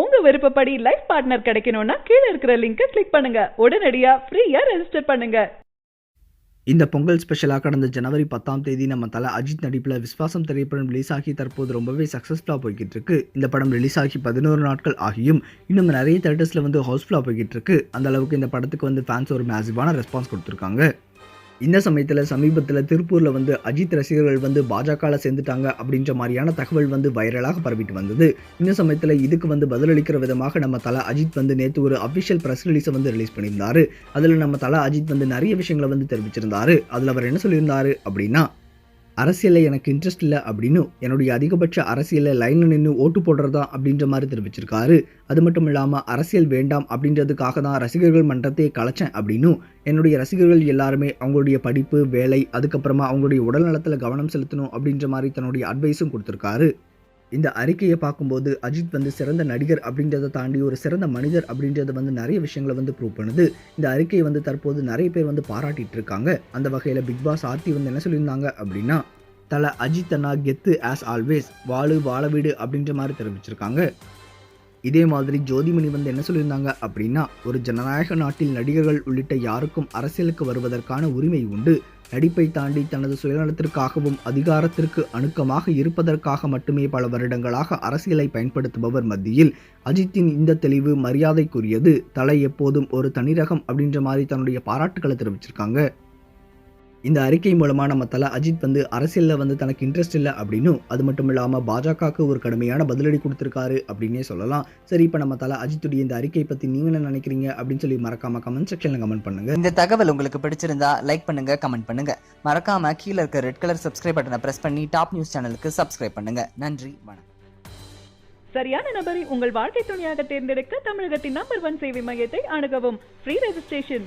உங்க விருப்பப்படி life partner கிடைக்கணும்னா கீழே இருக்கிற லிங்கை கிளிக் பண்ணுங்க. உடனடியா ஃப்ரீயா ரெஜிஸ்டர் பண்ணுங்க. இந்த பொங்கல் ஸ்பெஷலாக கடந்த ஜனவரி பத்தாம் தேதி நம்ம தலை அஜித் நடிப்பில் விஸ்வாசம் திரைப்படம் ரிலீஸ் ஆகி தற்போது ரொம்பவே சக்ஸஸ்ஃபுல்லாக போய்கிட்டு இருக்கு. இந்த படம் ரிலீஸ் ஆகி பதினோரு நாட்கள் ஆகியும் இன்னும் நிறைய தேட்டர்ஸில் வந்து ஹவுஸ்ஃபுல்லாக போய்கிட்டு இருக்கு. அந்த அளவுக்கு இந்த படத்துக்கு வந்து ஃபேன்ஸ் ஒரு மேசிவான ரெஸ்பான்ஸ் கொடுத்துருக்காங்க. இந்த சமயத்தில் சமீபத்தில் திருப்பூரில் வந்து அஜித் ரசிகர்கள் வந்து பாஜகவில் சேர்ந்துட்டாங்க அப்படின்ற மாதிரியான தகவல் வந்து வைரலாக பரவிட்டு வந்தது. இந்த சமயத்தில் இதுக்கு வந்து பதிலளிக்கிற விதமாக நம்ம தலை அஜித் வந்து நேற்று ஒரு அஃபிஷியல் ப்ரெஸ் ரிலீஸை வந்து ரிலீஸ் பண்ணியிருந்தாரு. அதில் நம்ம தலை அஜித் வந்து நிறைய விஷயங்களை வந்து தெரிவிச்சிருந்தாரு. அதில் அவர் என்ன சொல்லியிருந்தாரு அப்படின்னா அரசியலில் எனக்கு இன்ட்ரெஸ்ட் இல்லை அப்படின்னு என்னுடைய அதிகபட்ச அரசியலில் லைனில் நின்று ஓட்டு போடுறதா அப்படின்ற மாதிரி தெரிவிச்சிருக்காரு. அது மட்டும் இல்லாமல் அரசியல் வேண்டாம் அப்படின்றதுக்காக தான் ரசிகர்கள் மன்றத்தை கலைச்சேன் அப்படின்னும் என்னுடைய ரசிகர்கள் எல்லாருமே அவங்களுடைய படிப்பு வேலை அதுக்கப்புறமா அவங்களுடைய உடல் நலத்தில் கவனம் செலுத்தணும் அப்படின்ற மாதிரி தன்னுடைய அட்வைஸும் கொடுத்துருக்காரு. இந்த அறிக்கையை பார்க்கும்போது அஜித் வந்து சிறந்த நடிகர் அப்படின்றத தாண்டி ஒரு சிறந்த மனிதர் அப்படின்றத வந்து நிறைய விஷயங்களை வந்து ப்ரூவ் பண்ணுது. இந்த அறிக்கையை வந்து தற்போது நிறைய பேர் வந்து பாராட்டிட்டு இருக்காங்க. அந்த வகையில் பிக் பாஸ் ஆர்த்தி வந்து என்ன சொல்லியிருந்தாங்க அப்படின்னா தல அஜித் அண்ணா கெத்து ஆஸ் ஆல்வேஸ் வாழு வாழ வீடு அப்படின்ற மாதிரி தெரிவிச்சிருக்காங்க. இதே மாதிரி ஜோதிமணி வந்து என்ன சொல்லியிருந்தாங்க அப்படின்னா ஒரு ஜனநாயக நாட்டில் நடிகர்கள் உள்ளிட்ட யாருக்கும் அரசியலுக்கு வருவதற்கான உரிமை உண்டு. நடிப்பை தாண்டி தனது சுயநலத்திற்காகவும் அதிகாரத்திற்கு அணுக்கமாக இருப்பதற்காக மட்டுமே பல வருடங்களாக அரசியலை பயன்படுத்துபவர் மத்தியில் அஜித்தின் இந்த தெளிவு மரியாதைக்குரியது. தலை எப்போதும் ஒரு தனிரகம் அப்படின்ற மாதிரி தன்னுடைய பாராட்டுக்களை தெரிவிச்சிருக்காங்க. இந்த அறிக்கை மூலமாக நம்ம தலை அஜித் வந்து அரசியலில் வந்து தனக்கு இன்ட்ரெஸ்ட் இல்லை அப்படின்னும் அது மட்டும் இல்லாமல் பாஜகவுக்கு ஒரு கடுமையான பதிலடி கொடுத்துருக்காரு அப்படின்னே சொல்லலாம். சரி இப்போ நம்ம தலை அஜித்துடைய இந்த அறிக்கை பற்றி நீங்கள் என்ன நினைக்கிறீங்க அப்படின்னு சொல்லி மறக்காம கமெண்ட் செக்ஷனில் கமெண்ட் பண்ணுங்க. இந்த தகவல் உங்களுக்கு பிடிச்சிருந்தா லைக் பண்ணுங்க கமெண்ட் பண்ணுங்க. மறக்காம கீழே இருக்க ரெட் கலர் சப்ஸ்கிரைப் பட்டனை பிரஸ் பண்ணி டாப் நியூஸ் சேனலுக்கு சப்ஸ்கிரைப் பண்ணுங்க. நன்றி வணக்கம். சரியான நபரை உங்கள் வாழ்க்கை துணையாக தேர்ந்தெடுக்க தமிழகத்தின் நம்பர் ஒன் சேவை மையத்தை அணுகவும். Free registration